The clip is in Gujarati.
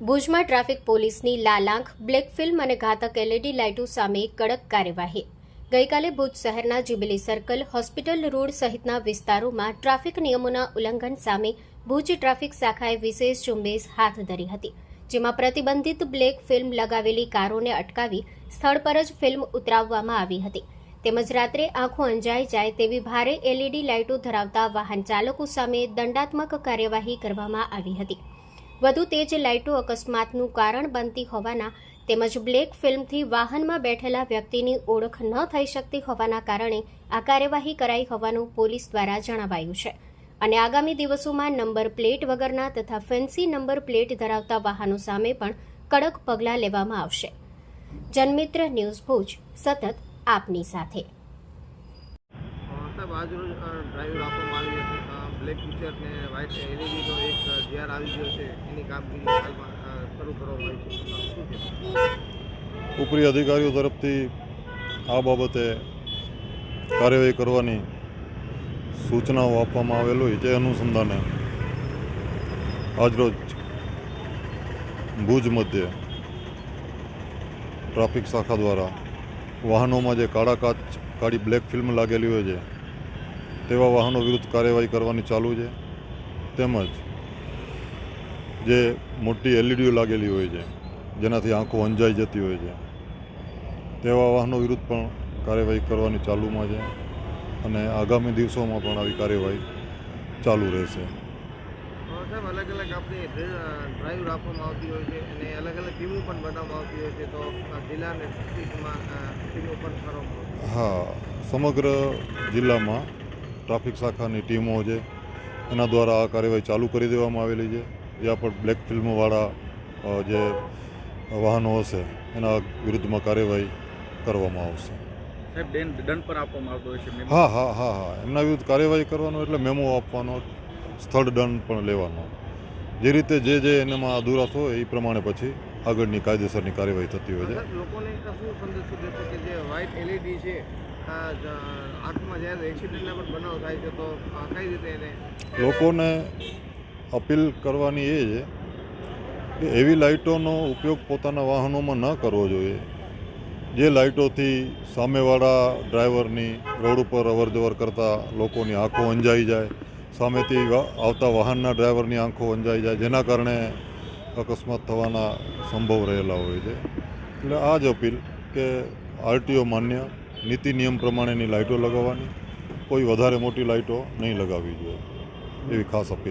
ભુજમાં ટ્રાફિક પોલીસની લાલાંખ બ્લેક ફિલ્મ અને ઘાતક એલઈડી લાઇટો સામે કડક કાર્યવાહી. ગઈકાલે ભુજ શહેરના જ્યુબિલી સર્કલ, હોસ્પિટલ રોડ સહિતના વિસ્તારોમાં ટ્રાફિક નિયમોના ઉલ્લંઘન સામે ભુજ ટ્રાફિક શાખાએ વિશેષ ઝુંબેશ હાથ ધરી હતી, જેમાં પ્રતિબંધિત બ્લેક ફિલ્મ લગાવેલી કારોને અટકાવી સ્થળ પર જ ફિલ્મ ઉતરાવવામાં આવી હતી. તેમજ રાત્રે આંખો અંજાઈ જાય તેવી ભારે એલઈડી લાઇટો ધરાવતા વાહન ચાલકો સામે દંડાત્મક કાર્યવાહી કરવામાં આવી હતી. વધુ તેજ લાઇટો અકસ્માતનું કારણ બનતી હોવાના તેમજ બ્લેક ફિલ્મથી વાહનમાં બેઠેલા વ્યક્તિની ઓળખ ન થઈ શકતી હોવાના કારણે આ કાર્યવાહી કરાઈ હોવાનું પોલીસ દ્વારા જણાવાયું છે. અને આગામી દિવસોમાં નંબર પ્લેટ વગરના તથા ફેન્સી નંબર પ્લેટ ધરાવતા વાહનો સામે પણ કડક પગલાં લેવામાં આવશે. જનમિત્ર ન્યૂઝ ભુજ સતત આપની સાથે. અ, સાહેબ આજ રોજ અ, ડ્રાઈવ રાખવામાં આવી હતી. બ્લેક ફીચર ને વ્હાઇટ એલઈડીનો એક જીઆર આવી ગયો છે, એની કામગીરી શરૂ કરવામાં આવી છે. ઉપરી અધિકારીઓ તરફથી આ બાબતે કાર્યવાહી કરવાની સૂચનાઓ આપવામાં આવેલ હોય તે અનુસંધાને આજરોજ ભુજ મધ્યે ટ્રાફિક શાખા દ્વારા વાહનોમાં જે કાળા કાચ, કાળી બ્લેક ફિલ્મ લાગેલી હોય છે, તેવા વાહનો વિરુદ્ધ કાર્યવાહી કરવાની ચાલુ છે. તેમજ જે મોટી એલઈડીઓ લાગેલી હોય છે જેનાથી આંખો અંજાઈ જતી હોય છે. તેવા વાહનો વિરુદ્ધ પણ કાર્યવાહી કરવાની ચાલુમાં છે અને આગામી દિવસોમાં પણ આવી કાર્યવાહી ચાલુ રહેશે. સાહેબ અલગ અલગ આપણી ડ્રાઈવ રાખવામાં આવતી હોય છે અને અલગ અલગ ટીમો પણ બનાવવામાં આવતી હોય છે તો જિલ્લા અને ટીમો પણ કરવામાં હા સમગ્ર જિલ્લામાં ટ્રાફિક શાખાની ટીમો છે એના દ્વારા આ કાર્યવાહી ચાલુ કરી દેવામાં આવેલી છે. જ્યાં પણ બ્લેક ફિલ્મવાળા જે વાહનો હશે એના વિરુદ્ધમાં કાર્યવાહી કરવામાં આવશે. હા હા હા હા. એમના વિરુદ્ધ કાર્યવાહી કરવાનો એટલે મેમો આપવાનો સ્થળ દંડ પણ લેવાનો. જે રીતે જે જે એનામાં અધુરાશ હોય એ પ્રમાણે પછી આગળની કાયદેસરની કાર્યવાહી થતી હોય છે. લોકોને શું સંદેશો દેશો કે જે વ્હાઇટ એલઈડી છે આંખમાં જ્યારે એક્સિડન્ટના પણ બનાવ થાય છે તો કઈ રીતે એને લોકોને અપીલ કરવાની એ છે કે એવી લાઇટોનો ઉપયોગ પોતાના વાહનોમાં ન કરવો જોઈએ. જે લાઇટોથી સામેવાળા ડ્રાઈવરની રોડ ઉપર અવર જવર કરતા લોકોની આંખો અંજાઈ જાય, સામેથી આવતા વાહનના ડ્રાઈવરની આંખો અંજાઈ જાય, જેના કારણે અકસ્માત થવાના સંભવ રહેલા હોય છે. એટલે આ જ અપીલ કે આરટીઓ માન્ય, નીતિ નિયમ પ્રમાણેની લાઇટો લગાવવાની. કોઈ વધારે મોટી લાઇટો નહીં લગાવવી જોઈએ. એવી ખાસ અપીલ